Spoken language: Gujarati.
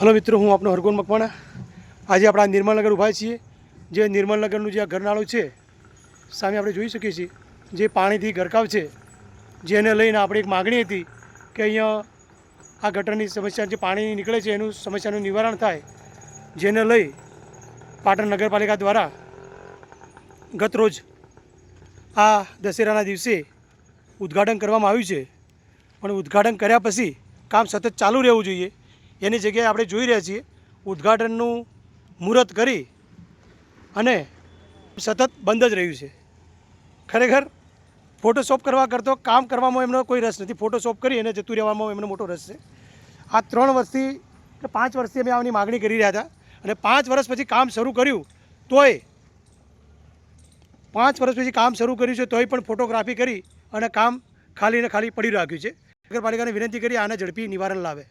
હલો મિત્રો, હું આપનો હરગોન મકવાણા. આજે આપણે આ નિર્મલનગર ઊભા છીએ. જે નિર્મલનગરનું જે આ ઘરનાળું છે, સામે આપણે જોઈ શકીએ છીએ, જે પાણીથી ગરકાવ છે, જેને લઈને આપણી એક માગણી હતી કે અહીંયા આ ગટરની સમસ્યા જે પાણી નીકળે છે, એનું સમસ્યાનું નિવારણ થાય. જેને લઈ પાટણ નગરપાલિકા દ્વારા ગત રોજ આ દશેરાના દિવસે ઉદ્ઘાટન કરવામાં આવ્યું છે. પણ ઉદ્ઘાટન કર્યા પછી કામ સતત ચાલુ રહેવું જોઈએ. એની જગ્યાએ આપણે જોઈ રહ્યા છીએ, ઉદ્ઘાટનનું મુહૂર્ત કરી અને સતત બંધ જ રહ્યું છે. ખરેખર ફોટોશોપ કરવા કરતો, કામ કરવામાં એમનો કોઈ રસ નથી. ફોટોશોપ કરી અને જતું રહેવામાં એમનો મોટો રસ છે. આ ત્રણ વર્ષથી કે પાંચ વર્ષથી અમે આની માગણી કરી રહ્યા હતા અને પાંચ વર્ષ પછી કામ શરૂ કર્યું તોય, પાંચ વર્ષ પછી કામ શરૂ કર્યું છે તોય પણ ફોટોગ્રાફી કરી અને કામ ખાલી ને ખાલી પડી રાખ્યું છે. નગરપાલિકાને વિનંતી કરી, આને ઝડપી નિવારણ લાવે.